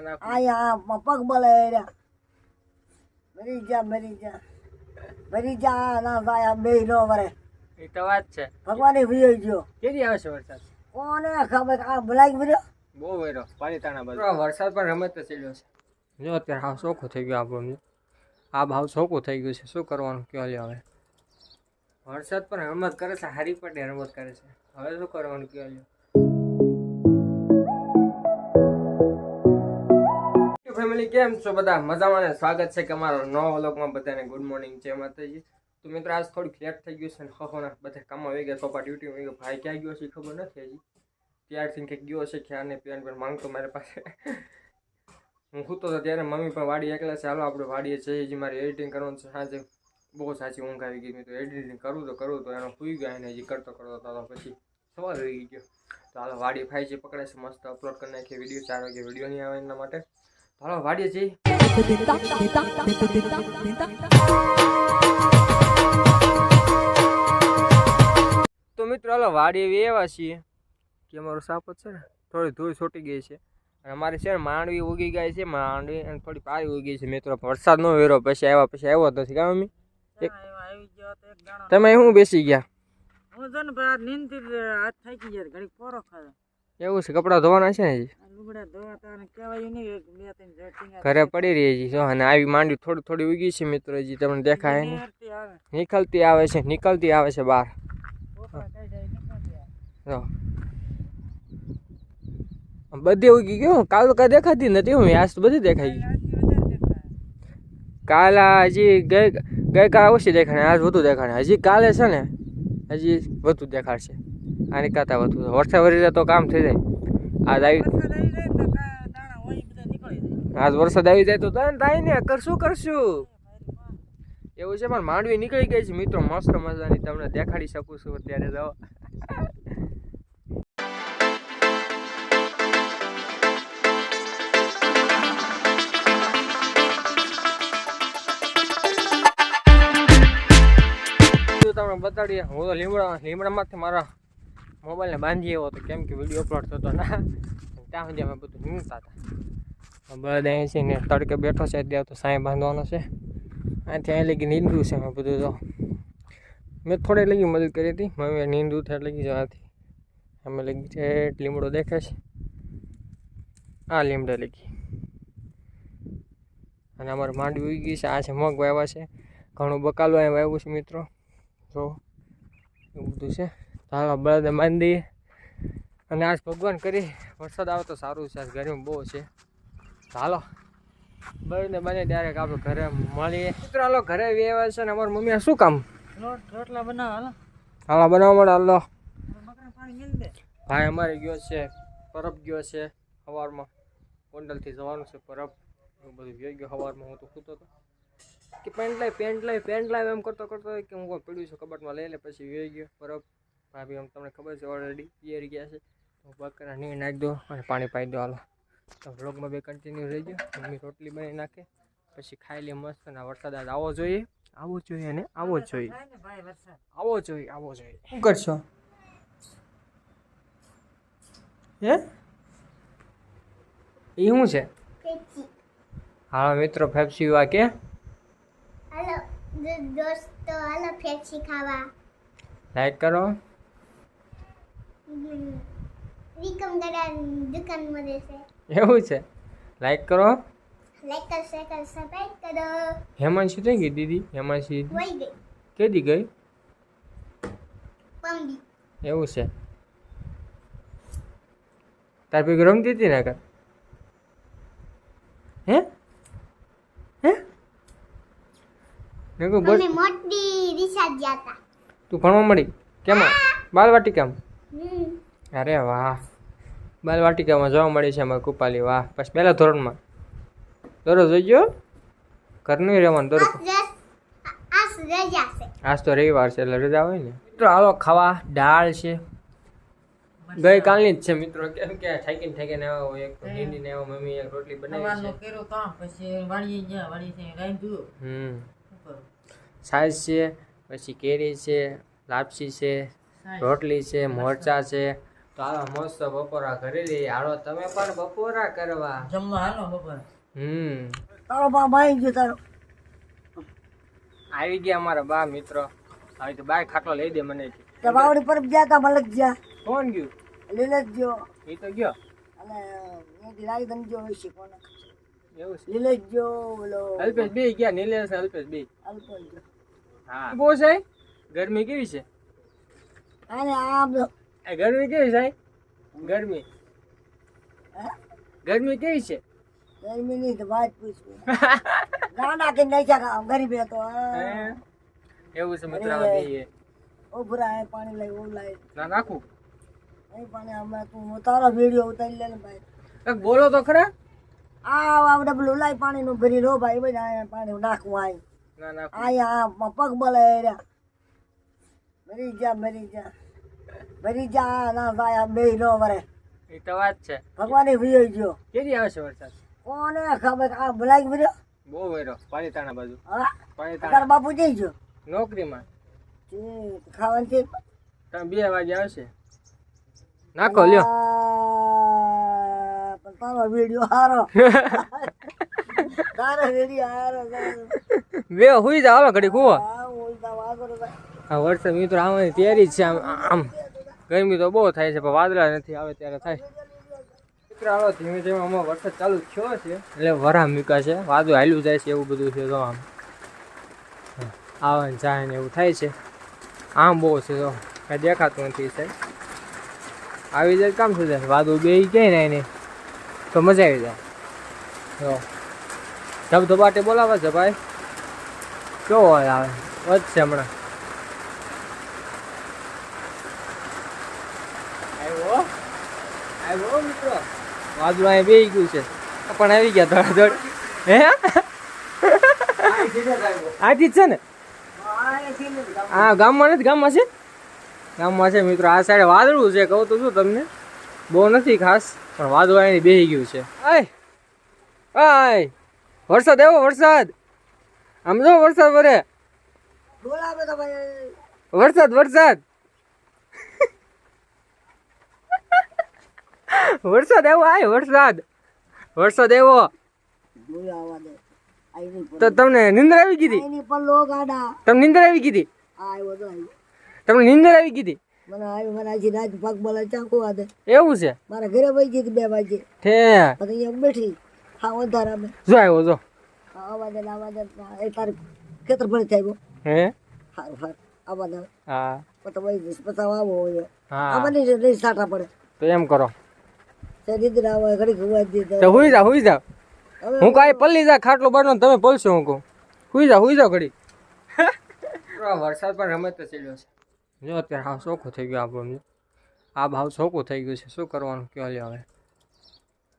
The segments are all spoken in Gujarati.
ના પગ બળે મરી જા મરી જા મરી જા ના ભાઈ આ બે નો વરે એ તો વાત છે ભગવાન વિયો ગયો કેદી આવશે વરસાદ કોને ખબર આ ભલાઈ ભર્યો બહુ વેરો પાલીતાણા બધું વરસાદ પણ રમત ચડ્યો છે જો અત્યારે હાવ ચોખ્ખું થઈ ગયું આપણું આ ભાવ ચોખ્ખું થઈ ગયું છે શું કરવાનું કયો લ્યો હવે વરસાદ પણ રમત કરે છે હારી પડે રમત કરે છે હવે શું કરવાનું કયો લ્યો ફેમિલી કેમ છો બધા? મજામાં ને? સ્વાગત છે કે અમારો નવો વ્લોગમાં બધાને. ગુડ મોર્નિંગ છે માતાજી. તો મિત્રો, આજ થોડુંક લેટ થઈ ગયું છે ને ખોખોના બધા કામમાં આવી ગયા સોપા ડ્યુટી આવી ગયો. ભાઈ ક્યાં ગયો છે ખબર નથી હજી. ત્યારથી કંઈક ગયો છે ક્યાં ને પ્યાન પણ માંગતો મારી પાસે. હું સૂતો હતો ત્યારે મમ્મી પણ વાડી એકલા છે. હાલો, આપણે વાડીએ જઈએ. હજી મારે એડિટિંગ કરવાનું છે. સાંજે બહુ સાચી ઊંઘ આવી ગઈ. તો એડિટિંગ કરું તો કરું, તો એનો સુઈ ગયા ને હજી કરતો કરતો હતો પછી સવાર રહી ગયો. તો હાલો, વાડી ફાઈ છે પકડે છે. મસ્ત અપલોડ કરી નાખીએ. વીડિયો ચાર વાગે વીડિયો નહીં આવે એના માટે. હાલો વાડીએ છીએ તો મિત્રો હાલો વાડી એવી એવા છીએ કે અમારો સાપ છે ને થોડી ધૂળ છોટી ગઈ છે. અને અમારે છે ને માંડવી ઉગી ગઈ છે માંડવી અને થોડી પારી ઉગી છે. મિત્રો વરસાદ નો વેરો પછી આવ્યા પછી આવ્યો નથી કાં મમ્મી? તમે શું બેસી ગયા? એવું છે કપડાં ધોવાના છે ને હજી? ઘરે પડી રહી છે જો અને આવી માંડવી થોડી થોડી ઉગી છે મિત્રો હજી તમને દેખાય ને નીકળતી આવે છે નીકળતી આવે છે બહાર. જો. બધી ઉગી ગયું કાલ કાંઈ દેખાતી નથી હું આજ તો બધી દેખાઈ ગઈ. કાલ હજી ગઈ ગઈકાલે ઓછી દેખાણે આજ વધુ દેખાણે. હજી કાલે છે ને હજી વધુ દેખાડશે. આની કરતાં વધુ. વરસાદ વરી તો કામ થઈ જાય. આજ આવી આજ વરસાદ આવી જાય તો થાય ને કરશું કરશું. એવું છે પણ માંડવી નીકળી ગઈ છે. મિત્રો મસ્ત મજાની તમને દેખાડી શકું છું અત્યારે જાઓ તમને બતાડીએ હું તો લીમડા લીમડામાંથી મારા મોબાઈલને બાંધી આવ્યો હતો કેમ કે વીડિયો અપલોડ થતો ના. ત્યાં સુધી અમે બધું નીકળતા હતા. બળદ અહીં છે ને તડકે બેઠો છે, અત્યારે તો સાંઈ બાંધવાનો છે. અહીંથી અહીં લગી નીંદું છે અમે બધું તો. મેં થોડી લગી મદદ કરી હતી મમ્મીએ નીંદું થાય લગી જવાથી અમે લગી છે લીમડો દેખાય છે. આ લીમડા લગી. અને અમારે માંડવી ઉગી ગઈ છે, આ છે મગ વાવ્યા છે. ઘણું બકાલું અહીં વાવ્યું છે મિત્રો. જો, એવું બધું છે. ચાલો બળદ બાંધી અને આજ ભગવાન કરી, વરસાદ આવે તો સારું છે ગરમી બહુ છે. ચાલો બળદને બને ત્યારે આપણે ઘરે મળીએ. મિત્રો, હાલો, ઘરે આવ્યા છે ને અમારી મમ્મી, આ શું કામ? રોટલા બનાવ હાલો હાલો બનાવવા મળે, હાલો. ભાઈ અમારે ગયો છે, પરબ ગયો છે સવારમાં ગોંડલથી જવાનું છે પરબ. એવું બધું ગયો ગયો સવારમાં હું તો સૂતો હતો. કે પેન્ટ લાવી પેન્ટ લાવી પેન્ટ લાવી એમ કરતો કરતો કે હું પડ્યું છે કબાટમાં લઈ લે પછી ગયો ગયો પરબ. ભાભી આમ તમને ખબર છે ઓલરેડી પિયરી ગયા છે. તો બકરા નહીં નાખી દો અને પાણી પાઈ દો હાલો. તો વ્લોગમાં બે કન્ટિન્યુ રહી ગયો. મમ્મી રોટલી બનાવી નાખે. પછી ખાઈ લે મસ્ત અને વરસાદ આજ આવો જોઈએ. આવો જોઈએ અને આવો જ જોઈએ. થાય ને આવો જોઈએ આવો જોઈએ. શું કરશો? હે? એ શું છે? હા મિત્રો ફેફસી વા કે? હાલો દોસ્તો હાલો ફેફસી ખાવા. લાઈક કરો. વિકમ દાદા દુકાન મળે છે એવું છે? લાઈક કરો. લાઈક કર શેર કર સબસ્ક્રાઇબ કરો. હેમાંશી થઈ ગઈ દીદી? હેમાંશી વઈ ગઈ. કેદી ગઈ? પંબી. એવું છે. તાર પી રમતી હતી ને કર હે? હે? નકો બસ મોટી રિસાદ જાતા તું ભણવા મળી કેમાં? બાલવાટી હમ અરે વાહ. બાલવાટિકામાં જોવા મળી છે અમારે કૃપાલી વાહ. પછી પહેલા ધોરણમાં. દોરો જોઈ ગયો? ઘરનું રહેવાનું દોરો આજ તો રવિવાર છે એટલે રજા હોય ને. મિત્રો હાલો ખાવા દાળ છે. ગઈકાલની જ છે મિત્રો કેમ કે થાકીને થાકીને આવ્યા હોય એક તો આવ્યો મમ્મી એક રોટલી બનાવી છે. પછી વાડીએ ગયા રાંધ્યું હમ. છાશ છે પછી કેરી છે લાપસી છે રોટલી છે મોરચા છે તો હાલો મસ્ત બપોરા કરી લઈએ. હાલો તમે પણ બપોરા કરવા. જમવા હાલો બપોરે. હમ. તારો બા ભાઈ ગયો તારો. આવી ગયા અમારા બા મિત્રો. આવી તો બાય ખાટલો લઈ દે મને. તે બાવડી પર ગયા તા મલક ગયા કોણ ગયું? લીલેશ ગયો. એ તો ગયો. અને અહીંયાથી દન ગયો હશે કોણ છે ગયો ઓલો અલ્પેશ બે ગયા નિલેશ અલ્પેશ બે. હા. બહુ છે? ગરમી કેવી છે? અને આમ એ ગરમી કેવી છે ગરમી. હે? ગરમી કેવી છે? ગરમી ની તો વાત પૂછવી. ગાંડા કે નહીં ચાકા ગરીબ હે? એવું છે મિત્રો બે ઉભરા એ પાણી લઈ ઓમ લાય ના નાખું. અહીં પાણી હમણાં તું તારો વીડિયો ઉતારી લે ને ભાઈ બોલો તો ખરા. આ આવડે પેલું લાય પાણી નું ભરી લો ભાઈ બધા પાણી નાખવું આય. ના નાખું. પગ બળે રહ્યા મરી જા મરી જા મરી જા ના ભાઈ બે નો વરે. એ તો વાત છે. ભગવાન વિયો ગયો. કેરી આવે છે વરસાદ? કોને ખબર? આ ભલાઈ ભર્યો બહુ વેરો પાલીતાણા બાજુ. હા? પાલીતાણા. તાર બાપુ જઈ ગયો? નોકરીમાં. તે ખાવાનું છે? તમે બે વાગે આવશે. નાખો લ્યો. આ, પણ તારો વિડિયો હારો. તારો વિડિયો હારો બે હુઈ જાવ હાલો ઘડી કુવો હા. આ વરસાદ મિત્રો આવવાની તૈયારી છે આમ આમ. ગરમી તો બહુ થાય છે, પણ વાદળા નથી, આવે ત્યારે થાય. મિત્રો ધીમે ધીમે આમાં વરસાદ ચાલુ થયો છે. એટલે વરા મૂકા છે, વાદળું હાલ્યું જાય છે એવું બધું છે તો આમ. આવે ને જાય ને એવું થાય છે. આમ બહુ છે તો કાંઈ દેખાતું નથી સાહેબ. આવી જાય કામ થઈ જાય વાદળું બે ક્યાંય ને. એને તો મજા આવી જાય. ધબધબાટે બોલાવે છે ભાઈ. કેવો આવે? વધશે હમણાં આવ્યો આવ્યો મિત્રો. વાદળું અહીંયા બેહી ગયું છે. પણ આવી ગયા ધડાધડ હે? આથી જ છે ને. હા ગામમાં નથી ગામમાં છે? ગામમાં છે મિત્રો. આ સાઈડે વાદળું છે કહું તો શું તમને? બહુ નથી ખાસ પણ વાદળું અહીં બેહી ગયું છે. આય! આય! વરસાદ એવો વરસાદ! આમ જો વરસાદ વરે. વરસાદ વરસાદ! વરસાદ આવ્યો આય, વરસાદ. વરસાદ પર તો તમને નિંદર આવી ગાડા તમને નિંદર આવી તો આવ્યો તમને નિંદર આવી ગઈ મને આવ્યો મને આજે રાત પગ બોલે એવું છે? મારા ઘરે વહી ગઈ બે વાગે પછી બેઠી હા? વધારા આવા એ તારે ખેતર ભરી થાય હે. સારું સારું આવા દે હા વહી જઈશ આવો હા સાટા પડે તો એમ કરો. તે દીદી આવે ઘડી ખવાઈ દીધી તો. હુઈ જા હુઈ જા. હું કાંઈ પલ્લી જા ખાટલો બારનો તમે પલશો હું કહું. હુઈ જા હુઈ જા ઘડી વરસાદ પણ રમત ચડ્યો છે. જો અત્યારે હાવ ચોખ્ખું થઈ ગયું આપણું આ ભાવ ચોખ્ખું થઈ ગયું છે. શું કરવાનું કયો લે હવે?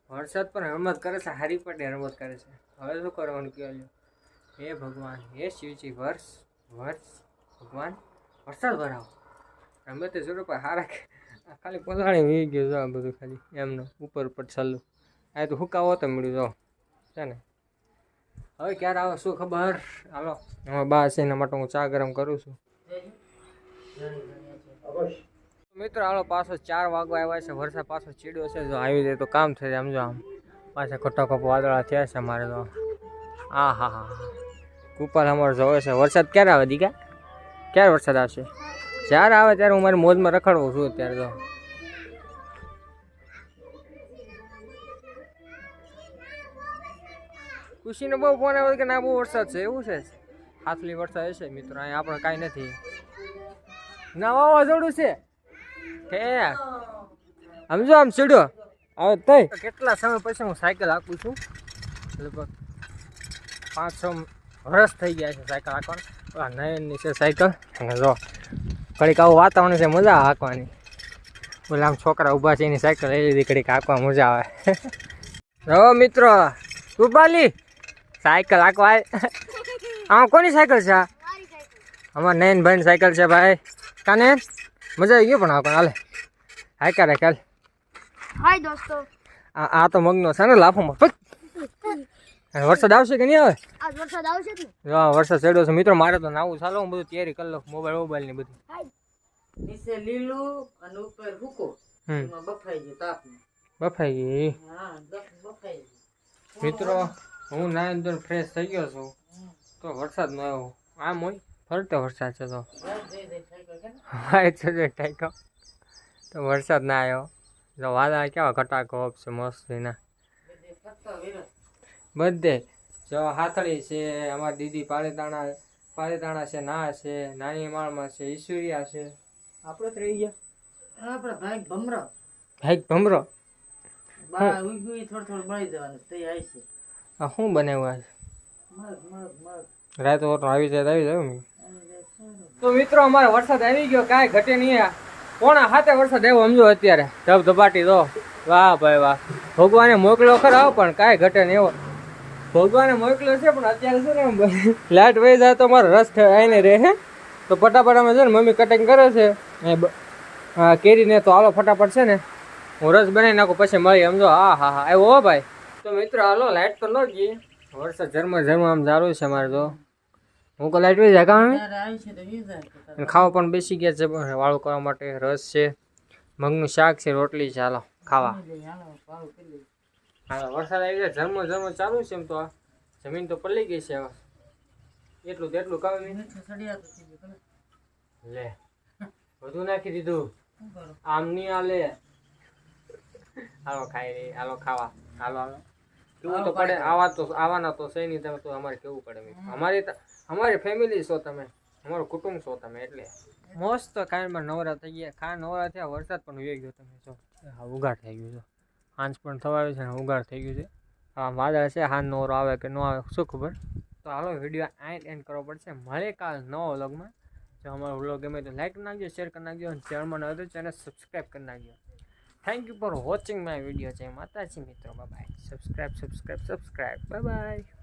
વરસાદ પણ રમત કરે છે હારી પટે રમત કરે છે. હવે શું કરવાનું કયો લ્યો? હે ભગવાન હે શિવજી વર્ષ વર્ષ ભગવાન વરસાદ ભરાવો. રમતે જરૂર પણ હારા આ ખાલી પલાળી વી ગયું જો આ બધું ખાલી, એમનો ઉપર ઉપર છલ્લું. આ તો હુકાવો તો મળ્યું, જો. છે ને? હવે ક્યારે આવો, શું ખબર? હાલો. હવે બા છે એના માટે હું ચા ગરમ કરું છું. મિત્રો, હાલો, પાછો ચાર વાગવા આવ્યા છે. વરસાદ પાછો ચીડ્યો છે. જો આવી જાય તો કામ થઈ જાય આમ જો આમ. પાછા ખોટા કપ વાદળા થયા છે અમારે તો હા હા હા. કુપાલ અમારો જોવે છે. વરસાદ ક્યારે આવે, દીકા? ક્યારે વરસાદ આવશે? જ્યારે આવે ત્યારે હું મારી મોજમાં રખડવું છું અત્યારે તો. ખુશીનો બહુ ફોન આવ્યો કે ના બહુ વરસાદ છે એવું છે? હાથલી વરસાદ હશે મિત્રો અહીંયા આપણે કાંઈ નથી. ના વાવાઝોડું છે? કે? સમજો આમ સીડ્યો હવે તઈ. કેટલા સમય પછી હું સાયકલ આપું છું? લગભગ પાંચ છ વર્ષ થઈ ગયા છે સાયકલ આપવાનું. નયનની છે સાયકલ. અને જો ઘડીક આવું વાતાવરણ છે મજા હાંકવાની. બોલે આમ છોકરા ઊભા છે એની સાયકલ લઈ લીધી ઘડીક હાંકવા મજા આવે. રહો મિત્રો રૂપાલી સાયકલ હાંકવા. આમાં કોની સાયકલ છે અમારા નયન નયનભાઈની સાયકલ છે ભાઈ. કાને? મજા આવી ગયો પણ હાંકવા. હાલે. હાયકા રે કાલ હાય દોસ્તો. આ તો મગનો છે ને લાફોમાં પક. અને વરસાદ આવશે કે નહીં આવે? આજ વરસાદ આવશે વરસાદ ચડ્યો છે મિત્રો મારે તો નાવું ચાલો હું બધું તૈયારી કરી લઉં મોબાઈલ મોબાઈલની બધી. નીચે લીલું અને ઉપર ભૂકો હમ. એમાં બફાઈ ગયું તાપમાં. બફાઈ ગઈ હા બફાઈ ગયું. મિત્રો હું ના અંદર ફ્રેશ થઈ ગયો છું. તો વરસાદ ન આવ્યો. આમ હોય? ફરતો વરસાદ છે તો. હા છે જે ટાઈકો તો વરસાદ ના આવ્યો. જો વાદળા કેવા ઘટાકો છે ફરતો વિરોધ. બધે. જો હાથળી છે અમારી દીદી પાલીતાણા પાલીતાણા છે ના છે નાની માળમાં છે ઈશ્વરિયા છે. આપણે જ રહી ગયા આપણે ભાઈ ભમરો. ભાઈ ભમરો? બા ઉગ્યું થોડું થોડું બળી દેવાનું તે આવી છે. આ શું બનાવ્યું આજે? મગ મગ મગ. રાતે ઓટો આવી જાય આવી જાય. તો મિત્રો અમારે વરસાદ આવી ગયો કાંઈ ઘટે નહીં આ. પોણા હાથે વરસાદ આવ્યો સમજો અત્યારે? ધબ ધબાટી દો વાહ ભાઈ વાહ. ભગવાને મોકલ્યો ખરો પણ કાંઈ ઘટે નહીં એવો. ભગવાને મોકલ્યો છે પણ અત્યારે છે ને ભાઈ લાઈટ વહી જાય તો મારો રસ આવીને રહે તો ફટાફટ અમે છે ને મમ્મી કટિંગ કરે છે કેરીને તો હાલો ફટાફટ છે ને હું રસ બનાવી નાખું પછી મળી સમજો હા હા હા આવ્યો હો ભાઈ. તો મિત્રો હાલો લાઈટ તો ન ગઈ. વરસાદ ઝરમર ઝરમર આમ ચાલુ છે મારે તો. હું તો લાઈટ વહી જાય કામ ખાવા પણ બેસી ગયા છે વાળું કરવા માટે રસ છે. મગનું શાક છે રોટલી છે હાલો ખાવા. હાલો વરસાદ આવી ગયા ઝરમો ઝરમો ચાલુ છે એમ તો આ. જમીન તો પલળી ગઈ છે હવે. એટલું તેટલું કામ. લે બધું નાખી દીધું? આમ નહીં આલે હાલો ખાઈ રહી હાલો ખાવા. હાલો હાલો. કેવું તો પડે? આવા તો આવવાના તો છે નહીં તમે તો અમારે કેવું પડે. અમારી તો- અમારી ફેમિલી છો તમે. અમારું કુટુંબ છો તમે એટલે. મોસ્ત કાંઈમાં નવરા થઈ ગયા. ખા નવરા થયા વરસાદ પણ વહી ગયો તમે જો. હા ઉગાડ થઈ ગયું છે સાંજ પણ થવા આવી છે અને ઉગાડ થઈ ગયું છે. આ વાદળ છે હા નોરો આવે કે ન આવે શું ખબર? તો હાલો વીડિયો આ એન્ડ કરવો પડશે. મળે કાલ નવો વ્લોગમાં. જો અમારો વ્લોગ ગમે તો લાઈક નાખજો શેર કરી નાખજો અને ચેનલમાં ન તો ચેનલ સબસ્ક્રાઈબ કરી નાખજો. Thank you for watching my video જય માતાજી મિત્રો. Bye subscribe subscribe subscribe bye bye